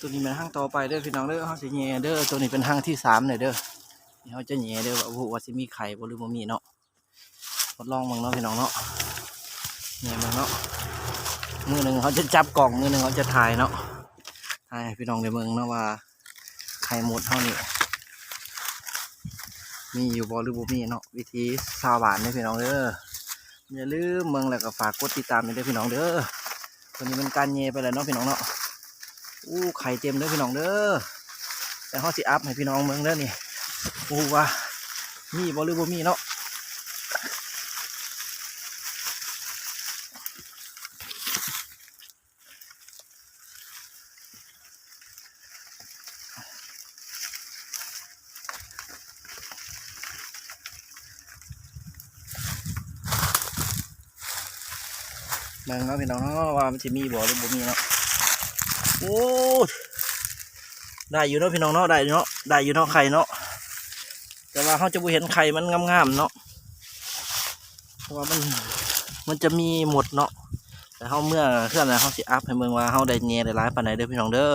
ตัวนี้เป็นห้างต่อไปเด้อพี่น้องเด้อเขางสิแย่เด้อตัวนี้เป็นห้างที่สามเลยเด้อนี่เขาจะแย่เด้อว่าโอ้ว่าสิมีไข่บหรือบ่มีเนาะทดลองเบิ่งเนาะพี่น้องเนาะแย่เบิ่งเนาะมือหนึ่งเขาจะจับกล่องมือหนึ่งเขาจะถ่ายเนาะถ่ายพี่น้องได้เบิ่งเนาะว่าไข่หมดเท่านี้มีอยู่บ่หรือบ่มีเนาะวิธีชาวบ้านเด้อพี่น้องเด้ออย่าลืมเบิ่งแล้วก็ฝากกดติดตามด้วยเด้อพี่น้องเด้อตัวนี้เป็นการแย่ไปแล้วเนาะพี่น้องเนาะ อู้ไข่เต็มเด้อพี่น้องเด้อแต่เขาสิอัพให้พี่น้องเมืองเด้อนี่อู้ว่ามีบ่หรือบ่มีเนาะเมืองเนาะพี่น้องเนาะว่ามันสิมีบ่หรือบ่มีเนาะ โอ้ได้อยู่เนาะพี่น้องเนาะได้เนาะได้อยู่เนาะไข่เนาะแต่ว่าเขาจะบ่เห็นไข่มันงามๆเนาะเพราะว่ามันมันจะมีหมดเนาะแต่เขาเมื่อเคลื่อนแล้วเขาสิอัพให้เมืองว่าเขาได้เงียได้ร้ายปานไหนเด้อพี่น้องเด้อ